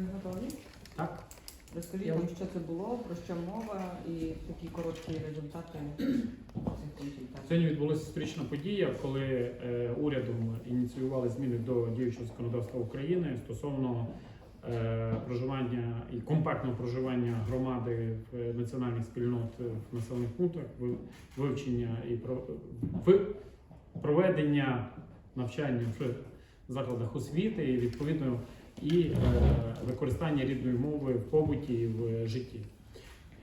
Ви готові? Так, Розкажіть Я нам, що це було, про що мова і які короткі результати цих консультацій. сьогодні відбулася історична подія, коли е, урядом ініціювали зміни до діючого законодавства України стосовно е, проживання і компактного проживання громади в національних спільнот в населених пунктах, ви- вивчення і про в- проведення навчання в закладах освіти і відповідно і е, використання рідної мови в побуті і в житті.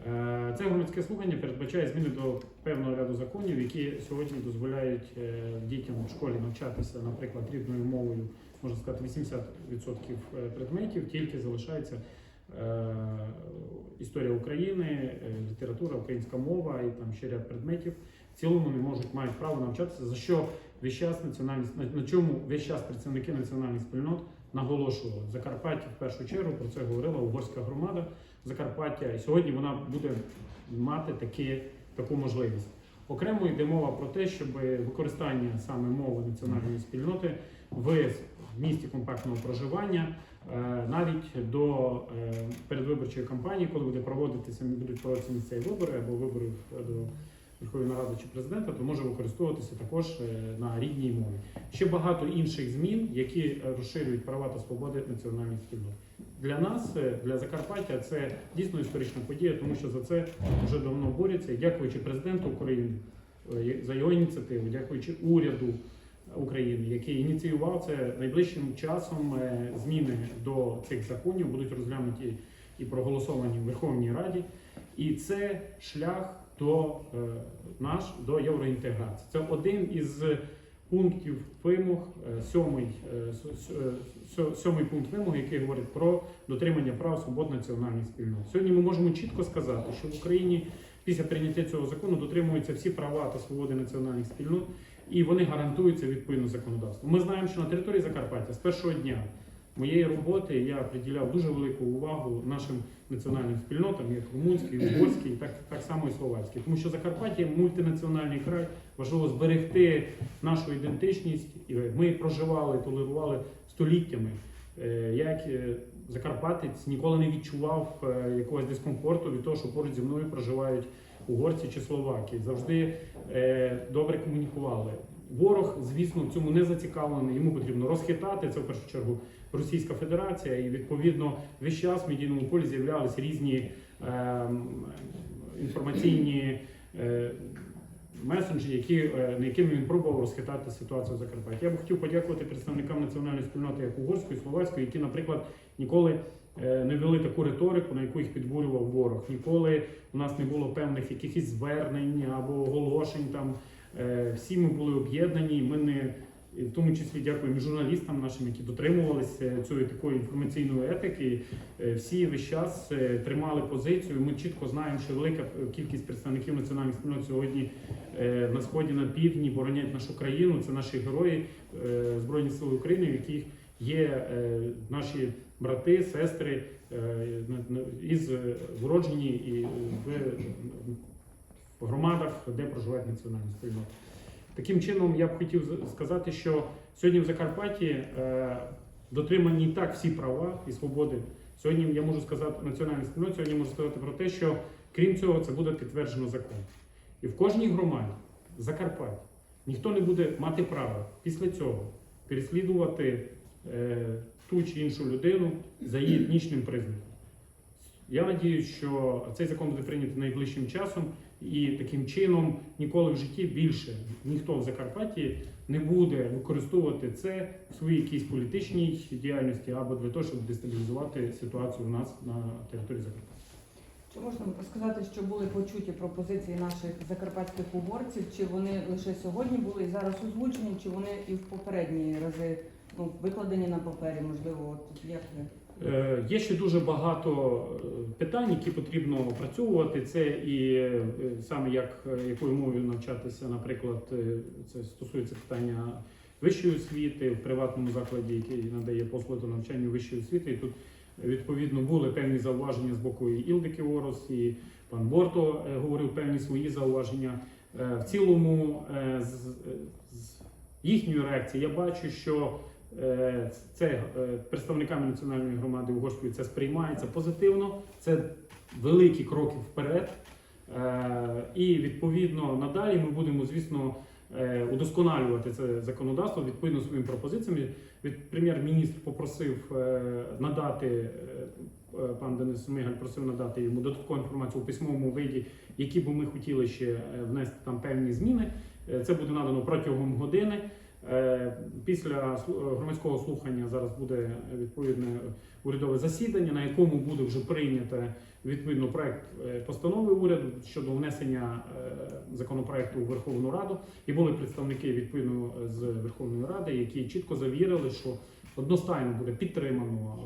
Е, Це громадське слухання передбачає зміни до певного ряду законів, які сьогодні дозволяють е, дітям в школі навчатися, наприклад, рідною мовою, можна сказати, 80% предметів, тільки залишається е, історія України, е, література, українська мова і там ще ряд предметів. В цілому не можуть мають право навчатися, за що весь час національні на, на чому весь час працівники національних спільнот наголошували. В Закарпатті в першу чергу про це говорила угорська громада Закарпаття, і сьогодні вона буде мати такі, таку можливість. Окремо йде мова про те, щоб використання саме мови національної спільноти в місті компактного проживання е, навіть до е, передвиборчої кампанії, коли буде проводитися будуть проводитися місцеві вибори або вибори до Верховної Ради чи президента, то може використовуватися також е, на рідній мові. Ще багато інших змін, які е, розширюють права та свободи національних спільнот. Для нас, е, для Закарпаття, це дійсно історична подія, тому що за це вже давно борються. Дякуючи президенту України за його ініціативу, дякуючи уряду України, який ініціював це найближчим часом. Зміни до цих законів будуть розглянуті і проголосовані в Верховній Раді. І це шлях до е, наш до євроінтеграції. Це один із пунктів вимог, е, сьомий, е, сьомий пункт вимог, який говорить про дотримання прав свобод національних спільнот. Сьогодні ми можемо чітко сказати, що в Україні після прийняття цього закону дотримуються всі права та свободи національних спільнот, і вони гарантуються відповідно законодавством. Ми знаємо, що на території Закарпаття з першого дня моєї роботи я приділяв дуже велику увагу нашим національним спільнотам, як румунський, угорський, так, так само і словацький. Тому що Закарпаття мультинаціональний край, важливо зберегти нашу ідентичність. І ми проживали, толерували століттями. Е, як е, закарпатець ніколи не відчував е, якогось дискомфорту від того, що поруч зі мною проживають угорці чи словаки. Завжди добре комунікували. Ворог, звісно, в цьому не зацікавлений. Йому потрібно розхитати це в першу чергу Російська Федерація, і відповідно весь час в медійному полі з'являлися різні ем, інформаційні е, месенджі, які, е, на якими він пробував розхитати ситуацію в Закарпатті. Я б хотів подякувати представникам національної спільноти як угорської, словацької, які, наприклад, ніколи е, не вели таку риторику, на яку їх підбурював ворог. Ніколи у нас не було певних якихось звернень або оголошень. Там Е, всі ми були об'єднані. Ми не в тому числі дякуємо журналістам нашим, які дотримувалися цієї такої інформаційної етики. Е, Всі весь час е, тримали позицію. Ми чітко знаємо, що велика кількість представників національних спільнот сьогодні е, на сході на півдні боронять нашу країну. Це наші герої е, збройні сили України, в яких є е, наші брати, сестри е, із е, вроджені і в в громадах, де проживають національні спільноти. Таким чином, я б хотів сказати, що сьогодні в Закарпатті е, дотримані і так всі права і свободи. Сьогодні я можу сказати національних спільнот, сьогодні можу сказати про те, що крім цього, це буде підтверджено закон. І в кожній громаді Закарпаття ніхто не буде мати права після цього переслідувати е, ту чи іншу людину за її етнічним признаком. Я надіюсь, що цей закон буде прийнятий найближчим часом, і таким чином ніколи в житті більше ніхто в Закарпатті не буде використовувати це в своїй якійсь політичній діяльності або для того, щоб дестабілізувати ситуацію у нас на території Закарпаття. Чи можна сказати, що були почуті пропозиції наших закарпатських угорців? Чи вони лише сьогодні були і зараз озвучені, чи вони і в попередні рази ну, викладені на папері? Можливо, от як ви? Е, Є ще дуже багато е, питань, які потрібно опрацьовувати. Це і е, саме як якою мовою навчатися, наприклад, це стосується питання вищої освіти в приватному закладі, який надає послуги до навчання вищої освіти. І тут відповідно були певні зауваження з боку і Ілдики Орос, і пан Борто говорив певні свої зауваження. В цілому, з, їхньої реакції я бачу, що Це е, представниками національної громади Угорської це сприймається позитивно. Це великі кроки вперед. Е, І відповідно надалі ми будемо, звісно, е, удосконалювати це законодавство відповідно своїм пропозиціями. Від прем'єр-міністр попросив е, надати е, е, пан Денис Мигаль просив надати йому додаткову інформацію у письмовому виді, які би ми хотіли ще е, внести там певні зміни. Е, Це буде надано протягом години. Е, Після громадського слухання зараз буде е, відповідне урядове засідання, на якому буде вже прийнято відповідно проект е, постанови уряду щодо внесення законопроекту у Верховну Раду. І були представники відповідно з Верховної Ради, які чітко завірили, що одностайно буде підтримано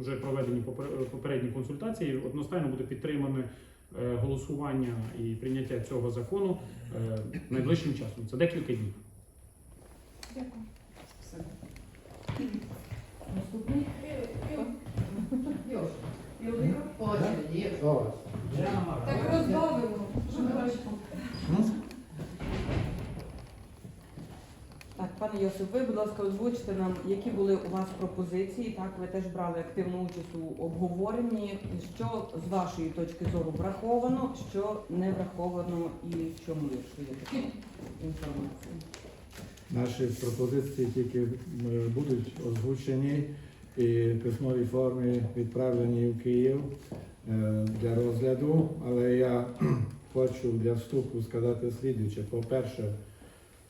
вже проведені попер- попередні консультації. Одностайно буде підтримане голосування і прийняття цього закону найближчим часом. Це декілька днів. Дякую. Все. Наступний. Так розбавимо. Так, пане Йосип, ви, будь ласка, озвучте нам, які були у вас пропозиції. Так, ви теж брали активну участь у обговоренні. Що з вашої точки зору враховано, що не враховано і в чому якщо є така інформація? Наші пропозиції тільки е, будуть озвучені і в письмовій формі відправлені в Київ е, для розгляду. Але я хочу для вступу сказати слідуюче. По-перше,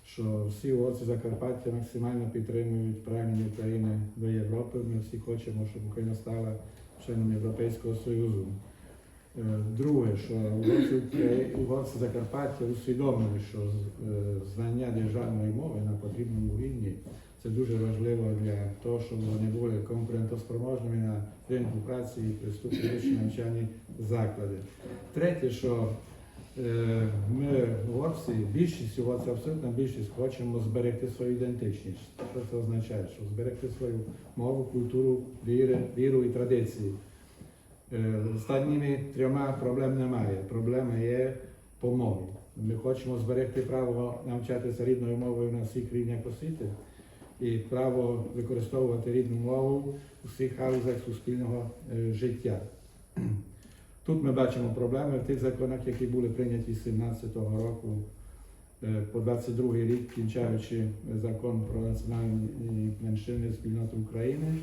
що всі угорці Закарпаття максимально підтримують прагнення України до Європи. Ми всі хочемо, щоб Україна стала членом Європейського Союзу. Е, Друге, що Украї- угорці Закарпаття усвідомили, що е, знання державної мови на потрібному рівні це дуже важливо для того, щоб вони були конкурентоспроможними на ринку праці і при вищі навчальні заклади. Третє, що е, ми, угорці, більшість угорців, абсолютно більшість, хочемо зберегти свою ідентичність. Що це означає? Що зберегти свою мову, культуру, віри, віру і традиції. Е, останніми трьома проблем немає. Проблема є по мові. Ми хочемо зберегти право навчатися рідною мовою на всіх рівнях освіти і право використовувати рідну мову у всіх галузях суспільного е, життя. Тут ми бачимо проблеми в тих законах, які були прийняті з 17-го року е, по 22 рік, кінчаючи закон про національні меншини спільноти України.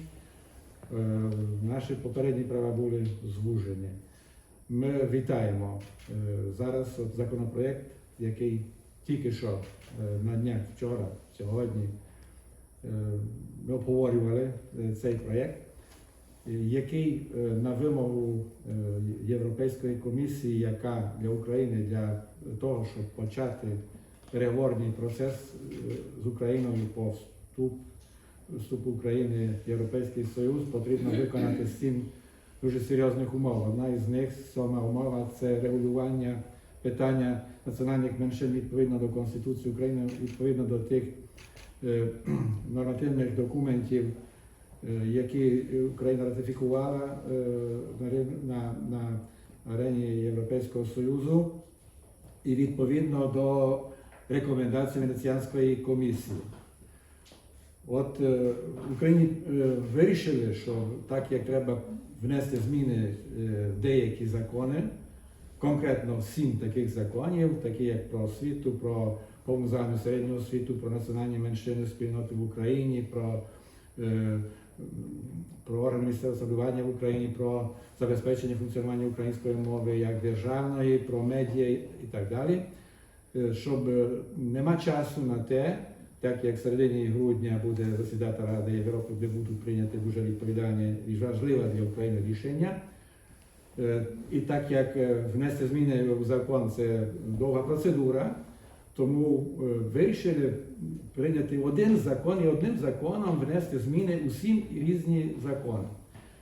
Е, Наші попередні права були звужені. Ми вітаємо е, зараз от законопроєкт, який тільки що е, на днях вчора, сьогодні ми обговорювали цей проєкт, який на вимогу Європейської комісії, яка для України для того, щоб почати переговорний процес з Україною по вступу вступу України в Європейський Союз потрібно виконати сім дуже серйозних умов. Одна із них, сьома умова, це регулювання питання національних меншин відповідно до Конституції України, відповідно до тих е, нормативних документів, е, які Україна ратифікувала е, на, на арені Європейського Союзу і відповідно до рекомендацій Венеціанської комісії. От е, в Україні е, вирішили, що так як треба внести зміни е, в деякі закони, конкретно сім таких законів, такі як про освіту, про повну загальну середню освіту, про національні меншини спільноти в Україні, про, е, про органи місцевого самоврядування в Україні, про забезпечення функціонування української мови як державної, про медіа і так далі. Е, Щоб е, нема часу на те, так як в середині грудня буде засідати Рада Європи, де будуть прийняті дуже відповідальні і важливе для України рішення. Е, І так як е, внести зміни в закон це довга процедура, тому е, вирішили прийняти один закон і одним законом внести зміни у сім різні закони.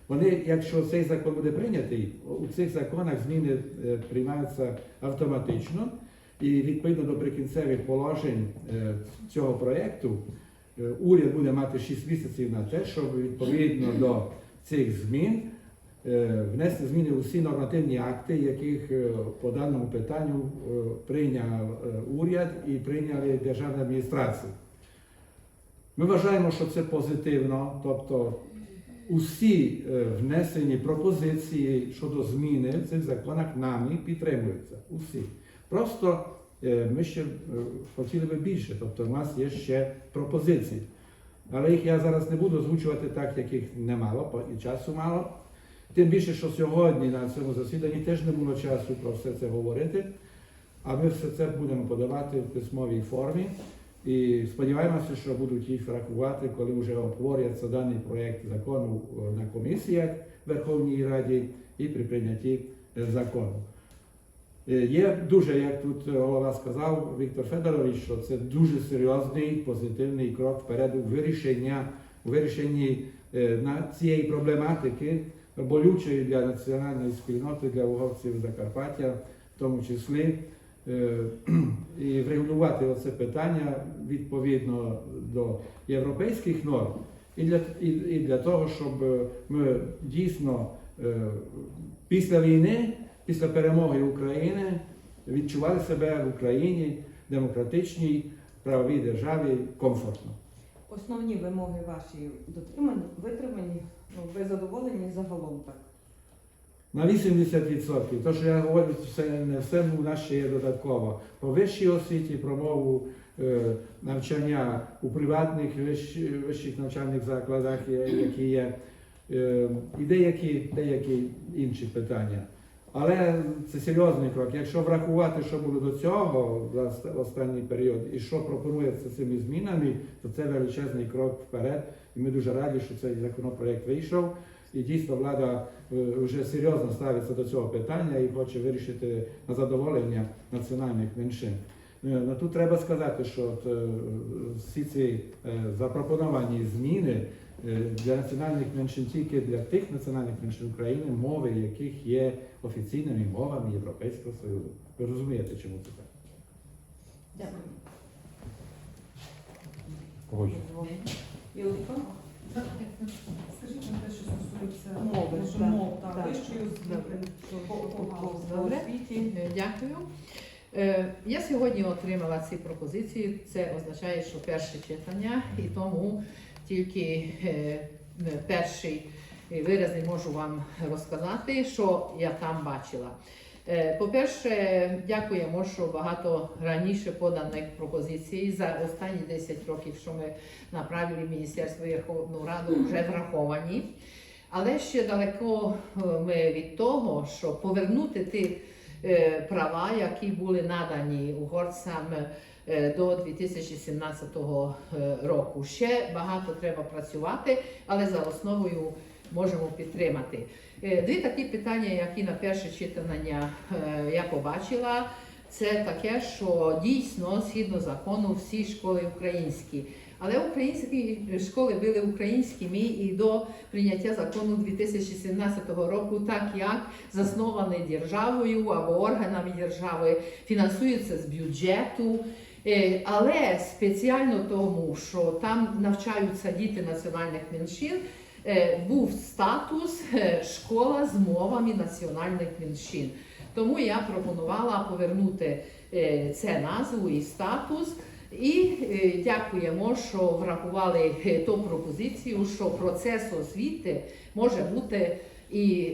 Вони, якщо цей закон буде прийнятий, у цих законах зміни приймаються автоматично. І відповідно до прикінцевих положень е, цього проєкту е, уряд буде мати 6 місяців на те, щоб відповідно до цих змін е, внести зміни у всі нормативні акти, яких по даному питанню прийняв уряд і прийняли державна адміністрація. Ми вважаємо, що це позитивно, тобто усі внесені пропозиції щодо зміни в цих законах нами підтримуються. Усі. Просто е, ми ще е, хотіли би більше, тобто у нас є ще пропозиції. Але їх я зараз не буду озвучувати так, як їх немало, і часу мало. Тим більше, що сьогодні на цьому засіданні теж не було часу про все це говорити. А ми все це будемо подавати в письмовій формі. І сподіваємося, що будуть їх врахувати, коли вже обговоряться даний проєкт закону е, на комісіях Верховній Раді і при прийнятті закону. Е, Є дуже, як тут голова сказав Віктор Федорович, що це дуже серйозний позитивний крок вперед у вирішення, у вирішенні е, цієї проблематики, болючої для національної спільноти, для угорців Закарпаття, в тому числі. Е, І врегулювати оце питання відповідно до європейських норм, і для, і, і для того, щоб е, ми дійсно е, після війни, після перемоги України відчували себе в Україні демократичній правовій державі комфортно. Основні вимоги ваші дотримані, витримані, ну, ви задоволені загалом так. На 80%. То, що я говорю, це не все у нас ще є додатково. По вищій освіті, про мову е, навчання у приватних вищ- вищих навчальних закладах, які є, е, і деякі, деякі інші питання. Але це серйозний крок. Якщо врахувати, що було до цього за останній період, і що пропонується цими змінами, то це величезний крок вперед. І ми дуже раді, що цей законопроект вийшов. І дійсно влада е, вже серйозно ставиться до цього питання і хоче вирішити на задоволення національних меншин. Е, ну, Тут треба сказати, що е, всі ці запропоновані зміни для національних меншин тільки для тих національних меншин України, мови яких є офіційними мовами Європейського Союзу. Ви розумієте, чому це так? Дякую. Погоджуюсь. Скажіть нам те, що стосується Мови, мов, вищої освіти. Е, Дякую. Е, Я сьогодні отримала ці пропозиції. Це означає, що перше читання, і тому тільки е, перший виразний можу вам розказати, що я там бачила. Е, По-перше, дякуємо, що багато раніше поданих пропозицій за останні 10 років, що ми направили в Міністерство Верховну Раду, вже враховані. Але ще далеко е, ми від того, що повернути ті права, які були надані угорцям до 2017 е, року. Ще багато треба працювати, але за основою можемо підтримати. Е, Дві такі питання, які на перше читання е, я побачила. Це таке, що дійсно згідно закону всі школи українські. Але українські школи були українськими і до прийняття закону 2017 року, так як засновані державою або органами держави, фінансуються з бюджету. Е, Але спеціально тому, що там навчаються діти національних меншин, е, був статус е, школа з мовами національних меншин. Тому я пропонувала повернути це назву і статус. І дякуємо, що врахували ту пропозицію, що процес освіти може бути і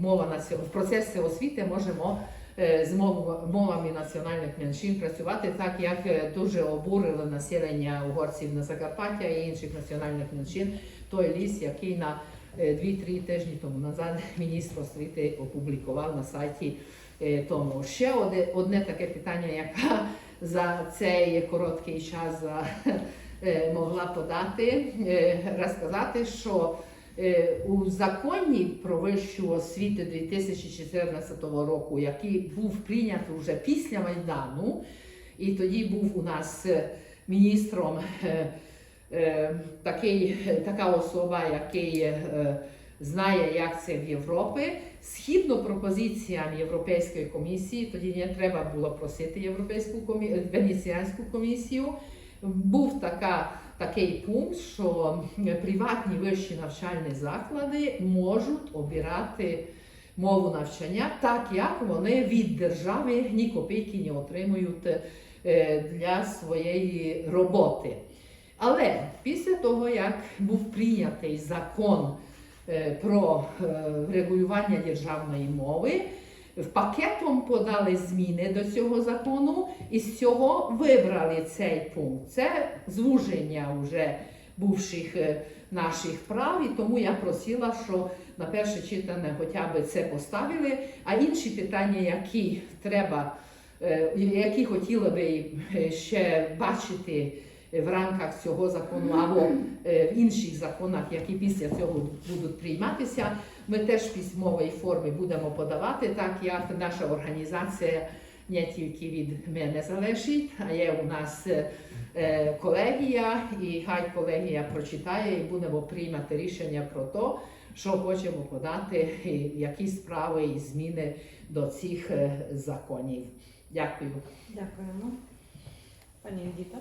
мова наці- в процесі освіти можемо з мовами національних меншин працювати, так як е, дуже обурило населення угорців на Закарпаття і інших національних меншин. Той ліс, який на е, 2-3 тижні тому назад міністр освіти опублікував на сайті е, тому. Ще одне, таке питання, яке за цей короткий час е, могла подати, е, розказати, що е, у законі про вищу освіту 2014 року, який був прийнятий вже після Майдану, і тоді був у нас е, міністром е, е, такий, така особа, який е, знає, як це в Європі. Згідно пропозиціям Європейської комісії, тоді не треба було просити Європейську комі... Венеціанську комісію. Був така, такий пункт, що приватні вищі навчальні заклади можуть обирати мову навчання, так як вони від держави ні копійки не отримують е, для своєї роботи. Але після того, як був прийнятий закон е, про е, регулювання державної мови, пакетом подали зміни до цього закону і з цього вибрали цей пункт. Це звуження вже бувших е, наших прав, і тому я просила, що на перше читання хоча б це поставили, а інші питання, які треба, е, які хотіли би е, ще бачити в рамках цього закону або в інших законах, які після цього будуть прийматися, ми теж в письмовій формі будемо подавати, так як наша організація не тільки від мене залежить, а є у нас е, колегія, і хай колегія прочитає і будемо приймати рішення про те, що хочемо подати, і які справи і зміни до цих е, законів. Дякую. Дякуємо. Пані Юдіта.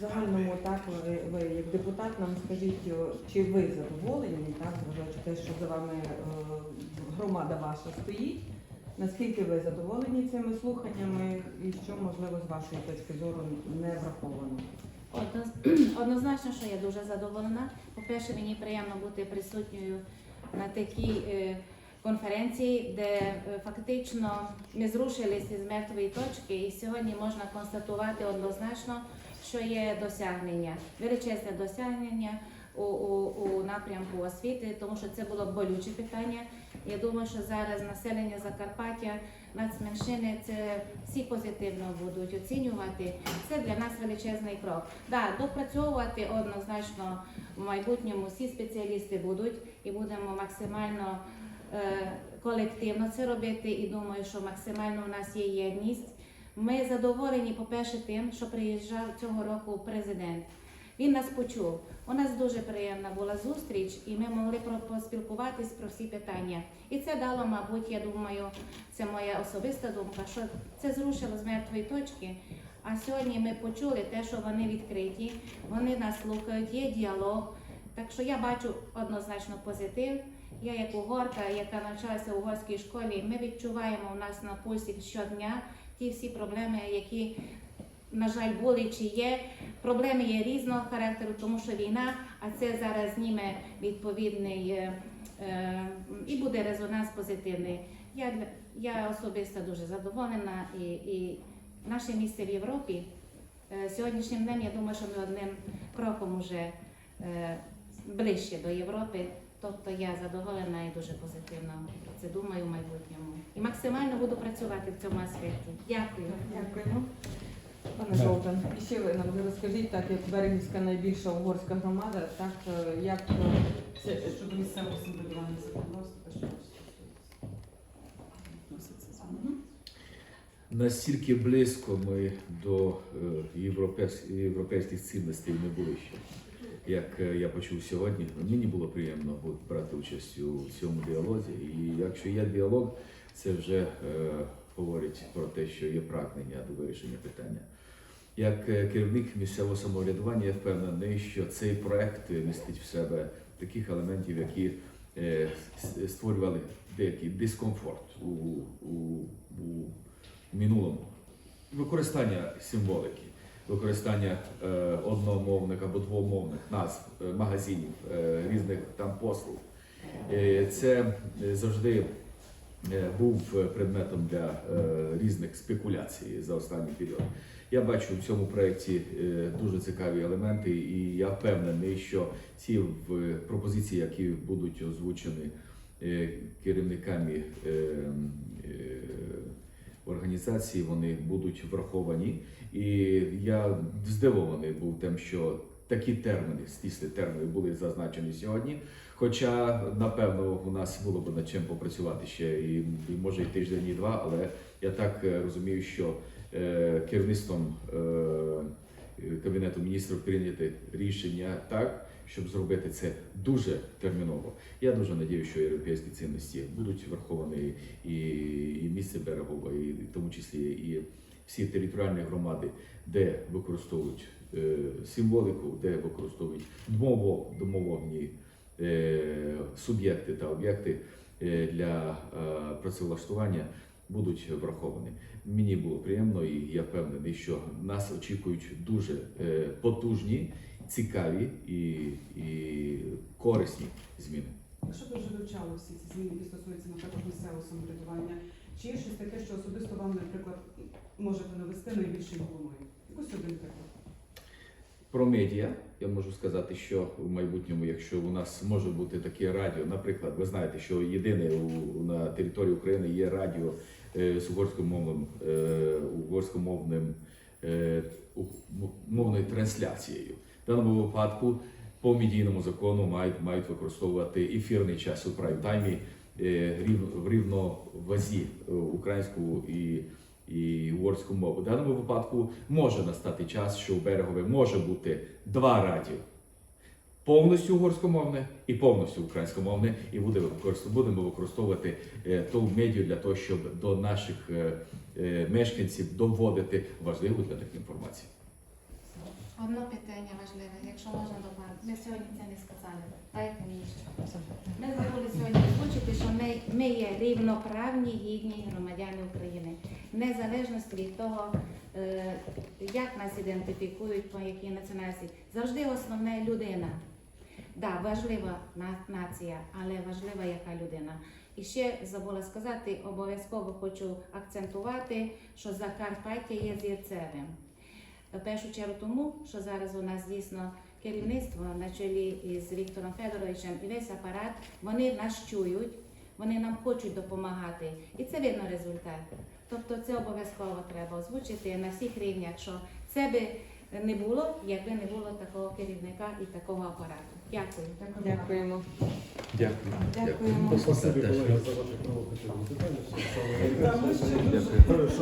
Загальному так ви, ви як депутат нам скажіть, чи ви задоволені, так, зважаючи те, що за вами е, громада ваша стоїть. Наскільки ви задоволені цими слуханнями і що можливо з вашої точки зору не враховано? Одноз- Однозначно, що я дуже задоволена. По-перше, мені приємно бути присутньою на такій е, конференції, де е, фактично ми зрушилися з мертвої точки, і сьогодні можна констатувати однозначно, що є досягнення, величезне досягнення у, у, у напрямку освіти, тому що це було болюче питання. Я думаю, що зараз населення Закарпаття, нацменшини, це всі позитивно будуть оцінювати. Це для нас величезний крок. Да, допрацьовувати однозначно в майбутньому всі спеціалісти будуть і будемо максимально колективно це робити. І думаю, що максимально у нас є єдність. Ми задоволені, по-перше, тим, що приїжджав цього року президент. Він нас почув. У нас дуже приємна була зустріч, і ми могли поспілкуватись про всі питання. І це дало, мабуть, я думаю, це моя особиста думка, що це зрушило з мертвої точки. А сьогодні ми почули те, що вони відкриті, вони нас слухають, є діалог. Так що я бачу однозначно позитив. Я як угорка, яка навчалася в угорській школі, ми відчуваємо у нас на пульсі щодня ті всі проблеми, які, на жаль, були чи є. Проблеми є різного характеру, тому що війна, а це зараз зніме відповідний е, е, і буде резонанс позитивний. Я, я особисто дуже задоволена і, і наше місце в Європі. Е, Сьогоднішнім днем я думаю, що ми одним кроком вже е, ближче до Європи. Тобто я задоволена і дуже позитивно про це думаю в майбутньому. І максимально буду працювати в цьому аспекті. Дякую. Дякуємо. Пане Да. Жолтан, і ще ви нам розкажіть, так як Берегівська найбільша угорська громада, так е, як е, Це щодо місцевого самоврядування законодавства, що вноситься зміни. Настільки близько ми до е, європейських цінностей не були ще. Як е, я почув сьогодні, мені було приємно брати участь у цьому діалозі. І якщо є діалог, це вже е, говорить про те, що є прагнення до вирішення питання. Як е, керівник місцевого самоврядування, я впевнений, що цей проект містить в себе таких елементів, які е, створювали деякий дискомфорт у, у, у минулому. Використання символики, використання е, одномовних або двомовних назв е, магазинів, е, різних там послуг. Це завжди був предметом для різних спекуляцій за останній період. Я бачу в цьому проєкті дуже цікаві елементи, і я впевнений, що ці пропозиції, які будуть озвучені керівниками організації, вони будуть враховані. І я здивований був тим, що такі терміни, стислі терміни були зазначені сьогодні. Хоча, напевно, у нас було б над чим попрацювати ще і, і може і тиждень, і два, але я так е, розумію, що е, керівництвом е, Кабінету міністрів прийняти рішення так, щоб зробити це дуже терміново. Я дуже надію, що європейські цінності будуть враховані і, і місце берегова, і в тому числі і всі територіальні громади, де використовують е, символіку, де використовують домово, домовні е, суб'єкти та об'єкти е, для е, працевлаштування. будуть враховані. Мені було приємно і я впевнений, що нас очікують дуже е, потужні, цікаві і, і корисні зміни. Якщо ви вже вивчали всі ці зміни, які стосуються, наприклад, місцевого самоврядування, чи є щось таке, що особисто вам, наприклад, можете навести найбільшою головою? Якось один приклад. Про медіа я можу сказати, що в майбутньому, якщо у нас може бути таке радіо, наприклад, ви знаєте, що єдине у, на території України є радіо е, з угорськомовним, е, угорськомовним е, мовною трансляцією. Даному випадку по медійному закону мають, мають використовувати ефірний час у прайм-таймі е, в рівновазі е, українську і і угорську мову. В даному випадку може настати час, що у берегові може бути два радіо. Повністю угорськомовне і повністю українськомовне, і будемо використовувати е, ту медіа для того, щоб до наших мешканців доводити важливу для них інформацію. Одне питання важливе, якщо можна добавити. Ми сьогодні це не сказали. Дайте мені ще. Ми забули сьогодні озвучити, що ми, ми є рівноправні гідні громадяни України. Незалежності від того, е, як нас ідентифікують, по якій національності. Завжди основне людина. Да, важлива нація, але важлива яка людина. І ще забула сказати, обов'язково хочу акцентувати, що Закарпаття є зірцевим. В першу чергу тому, що зараз у нас дійсно керівництво на чолі із Віктором Федоровичем і весь апарат, вони нас чують, вони нам хочуть допомагати. І це видно результат. Тобто це обов'язково треба озвучити на всіх рівнях, що це би не було, якби не було такого керівника і такого апарату. Дякую. Дякуємо. Дякую. Дякуємо. Дякую.